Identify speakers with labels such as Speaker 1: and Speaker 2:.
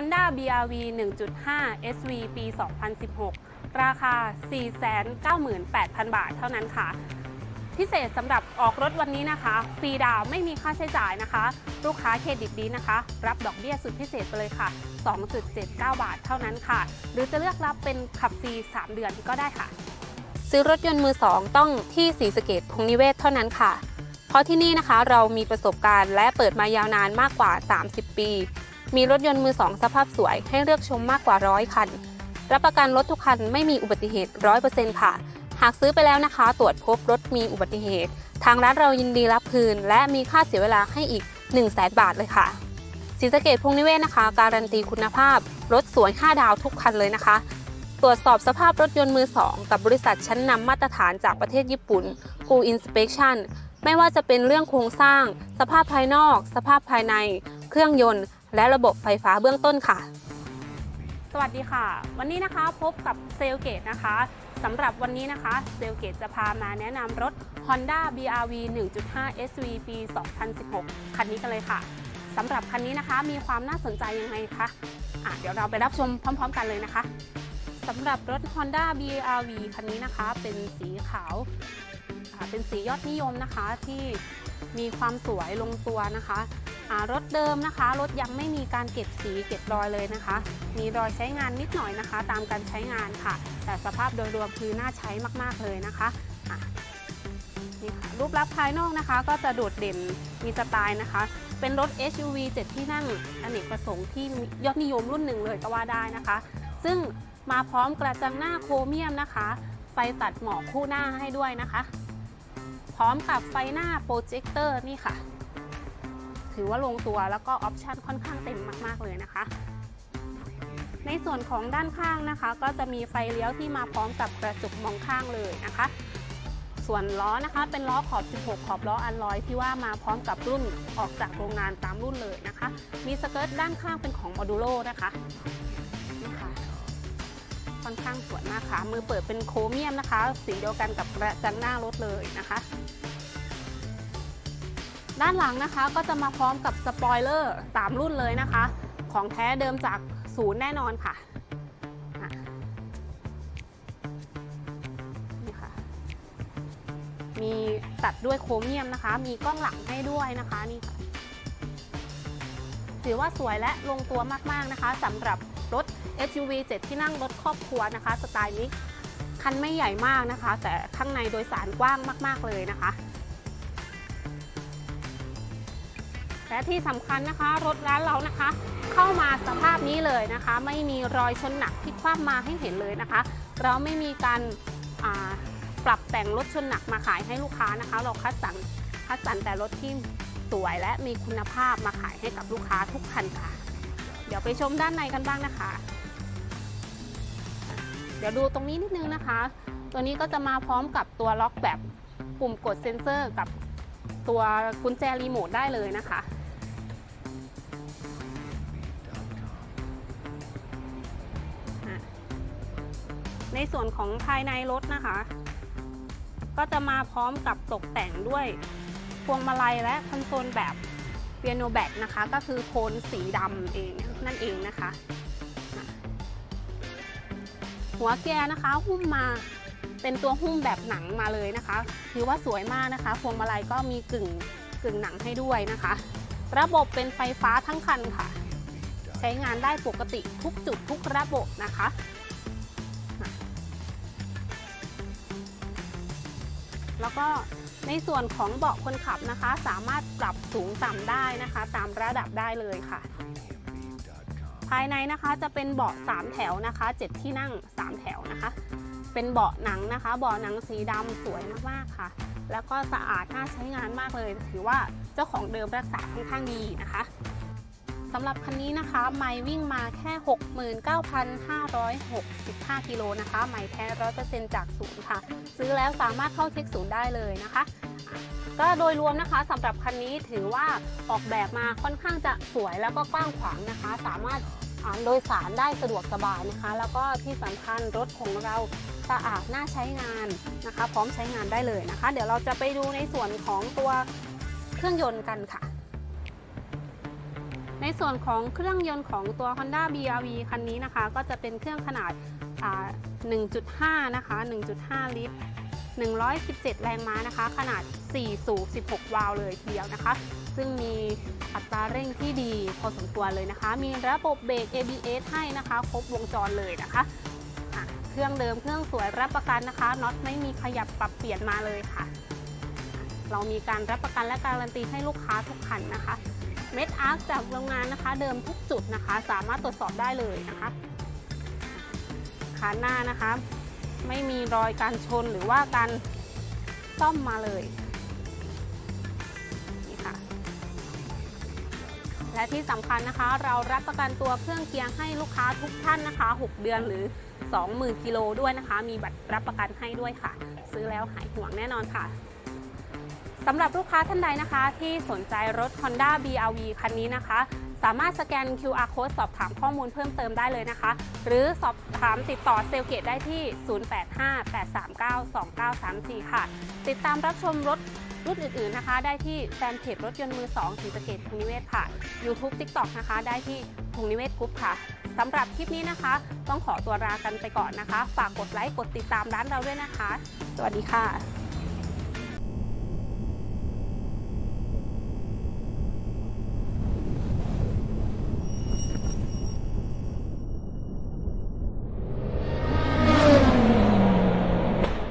Speaker 1: Honda BRV 1.5 SV ปี 2016 ราคา 498,000 บาทเท่านั้นค่ะ พิเศษสำหรับออกรถวันนี้นะคะ ฟรีดาวไม่มีค่าใช้จ่ายนะคะ ลูกค้าเครดิตดีนะคะ รับดอกเบี้ยสุดพิเศษไปเลยค่ะ 2.79 บาทเท่านั้นค่ะ หรือจะเลือกรับเป็นขับฟรี 3 เดือนก็ได้ค่ะ ซื้อรถยนต์มือ 2 ต้องที่สีสเกตพงนิเวศเท่านั้นค่ะ เพราะที่นี่นะคะเรามีประสบการณ์และเปิดมายาวนานมากกว่า 30 ปี มีรถยนต์มือ2สภาพสวยให้เลือกชมมากกว่าร้อยคัน รับประกันรถทุกคันไม่มีอุบัติเหตุ100%ค่ะ หากซื้อไปแล้วนะคะ ตรวจพบรถมีอุบัติเหตุ ทางร้านเรายินดีรับคืน และมีค่าเสียเวลาให้อีก1 0 0 0 0แบาทเลยค่ะศรีสะเกดพงนิเวศนะคะ การันตีคุณภาพ รถสวย5ดาวทุกคันเลยนะคะ ตรวจสอบสภาพรถยนต์มือ2กับบริษัทชั้นนำมาตรฐานจากประเทศญี่ปุ่น Full Inspection ไม่ว่าจะเป็นเรื่องโครงสร้าง สภาพภายนอก สภาพภายใน เครื่องยนต์ และระบบไฟฟ้าเบื้องต้นค่ะ สวัสดีค่ะ วันนี้นะคะพบกับเซลเกตนะคะสำหรับวันนี้นะคะเซลเกตจะพามาแนะนำรถ Honda BRV 1.5 SV ปี 2016 คันนี้กันเลยค่ะสำหรับคันนี้นะคะมีความน่าสนใจยังไงคะะเดี๋ยวเราไปรับชมพร้อม ๆ กันเลยนะคะสำหรับรถ Honda BRV คันนี้นะคะ เป็นสีขาว เป็นสียอดนิยมนะคะที่ มีความสวยลงตัวนะคะรถเดิมนะคะ รถยังไม่มีการเก็บสีเก็บรอยเลยนะคะ มีรอยใช้งานนิดหน่อยนะคะ ตามการใช้งานค่ะ แต่สภาพโดยรวมคือน่าใช้มากๆเลยนะคะะนี่ค่ะรูปลักษณ์ภายนอกนะคะ ก็จะโดดเด่นมีสไตล์นะคะ เป็นรถ SUV 7 ที่นั่งอเนกประสงค์ที่ยอดนิยมรุ่นหนึ่งเลยก็ว่าได้นะคะ ซึ่งมาพร้อมกระจังหน้าโครเมียมนะคะ ไฟตัดหมอกคู่หน้าให้ด้วยนะคะ พร้อมกับไฟหน้าโปรเจคเตอร์นี่ค่ะ ถือว่าลงตัวแล้วก็ออปชันค่อนข้างเต็มมากๆเลยนะคะ ในส่วนของด้านข้างนะคะ ก็จะมีไฟเลี้ยวที่มาพร้อมกับกระจกมองข้างเลยนะคะ ส่วนล้อนะคะ เป็นล้อขอบ 16 ขอบล้ออันลอยที่ว่ามาพร้อมกับรุ่นออกจากโรงงานตามรุ่นเลยนะคะ มีสเกิร์ตด้านข้างเป็นของโมดูโลนะคะ อนข้างสวยมากค่ะ มือเปิดเป็นโครเมียมนะคะ สีเดียวกันกับกระจังหน้ารถเลยนะคะ ด้านหลังนะคะก็จะมาพร้อมกับสปอยเลอร์ตามรุ่นเลยนะคะ ของแท้เดิมจากศูนย์แน่นอนค่ะนี่ค่ะมีตัดด้วยโครเมียมนะคะ มีกล้องหลังให้ด้วยนะคะนี่ค่ะ ถือว่าสวยและลงตัวมาก ๆ นะคะสำหรับรถ SUV 7 ที่นั่งรถครอบครัวนะคะ สไตล์นี้คันไม่ใหญ่มากนะคะ แต่ข้างในโดยสารกว้างมาก ๆ เลยนะคะ และที่สำคัญนะคะ รถร้านเรานะคะ เข้ามาสภาพนี้เลยนะคะ ไม่มีรอยชนหนักที่คว่ำมาให้เห็นเลยนะคะ เราไม่มีการปรับแต่งรถชนหนักมาขายให้ลูกค้านะคะ เราคัดสรรคัดสรรแต่รถที่สวยและมีคุณภาพมาขายให้กับลูกค้าทุกคันค่ะ เดี๋ยวไปชมด้านในกันบ้างนะคะ เดี๋ยวดูตรงนี้นิดนึงนะคะ ตัวนี้ก็จะมาพร้อมกับตัวล็อกแบบปุ่มกดเซ็นเซอร์กับตัวกุญแจรีโมทได้เลยนะคะ ในส่วนของภายในรถนะคะ ก็จะมาพร้อมกับตกแต่งด้วยพวงมาลัยและคอนโซลแบบเปียโนแบกนะคะ ก็คือโทนสีดำเองนั่นเองนะคะ หัวแกนะคะหุ้มมาเป็นตัวหุ้มแบบหนังมาเลยนะคะถือว่าสวยมากนะคะ พวงมาลัยก็มีกึ่งกึ่งหนังให้ด้วยนะคะ ระบบเป็นไฟฟ้าทั้งคันค่ะ ใช้งานได้ปกติทุกจุดทุกระบบนะคะแล้วก็ในส่วนของเบาะคนขับนะคะ สามารถปรับสูงต่ำได้นะคะ ตามระดับได้เลยค่ะ ภายในนะคะจะเป็นเบาะ3แถวนะคะ 7 ที่นั่ง 3 แถวนะคะ เป็นเบาะหนังนะคะ เบาะหนังสีดำสวยมากๆค่ะ แล้วก็สะอาดน่าใช้งานมากเลย ถือว่าเจ้าของเดิมรักษาค่อนข้างดีนะคะสำหรับคันนี้นะคะไมล์วิ่งมาแค่ 69,565 กิโลนะคะไมล์แท้ร้อยเปอร์เซ็นต์จากศูนย์ค่ะ ซื้อแล้วสามารถเข้าเช็คศูนย์ได้เลยนะคะ ก็โดยรวมนะคะสำหรับคันนี้ถือว่าออกแบบมาค่อนข้างจะสวยแล้วก็กว้างขวางนะคะ สามารถโดยสารได้สะดวกสบายนะคะ แล้วก็ที่สำคัญรถของเราสะอาดน่าใช้งานนะคะ พร้อมใช้งานได้เลยนะคะ เดี๋ยวเราจะไปดูในส่วนของตัวเครื่องยนต์กันค่ะ ในส่วนของเครื่องยนต์ของตัว Honda BRV คันนี้นะคะ ก็จะเป็นเครื่องขนาด 1.5 นะคะ 1.5 ลิตร 117 แรงม้านะคะ ขนาด 4 สูบ 16 วาล์วเลยทีเดียวนะคะ ซึ่งมีอัตราเร่งที่ดีพอสมควรเลยนะคะ มีระบบเบรก ABS ให้นะคะ ครบวงจรเลยนะคะะเครื่องเดิมเครื่องสวยรับประกันนะคะน็อตไม่มีขยับปรับเปลี่ยนมาเลยค่ะ เรามีการรับประกันและการันตีให้ลูกค้าทุกคันนะคะ เม็ดอาร์คจากโรงงานนะคะเดิมทุกจุดนะคะ สามารถตรวจสอบได้เลยนะคะขาหน้านะคะ ไม่มีรอยการชนหรือว่าการซ่อมมาเลยนี่ค่ะ และที่สำคัญนะคะ เรารับประกันตัวเครื่องเคียงให้ลูกค้าทุกท่านนะคะ 6 เดือนหรือ 20,000กิโลด้วยนะคะ มีบัตรรับประกันให้ด้วยค่ะ ซื้อแล้วหายห่วงแน่นอนค่ะสำหรับลูกค้าท่านใดนะคะ ที่สนใจรถ Honda BRV คันนี้นะคะามารถสแกน QR code สอบถามข้อมูลเพิ่มเติมได้เลยนะคะ หรือสอบถามติดต่อเซลเกตได้ที่ 0858392934 ค่ะ ติดตามรับชมรถรุ่นอื่นๆนะคะ ได้ที่แฟนเพจรถยนต์มือ2สีสเกตพงนิเวศค่ะ YouTube TikTok นะคะ ได้ที่พงนิเวศกรุ๊ปค่ะสำหรับคลิปนี้นะคะ ต้องขอตัวลากันไปก่อนนะคะ ฝากกดไลค์กดติดตามร้านเราด้วยนะคะ สวัสดีค่ะ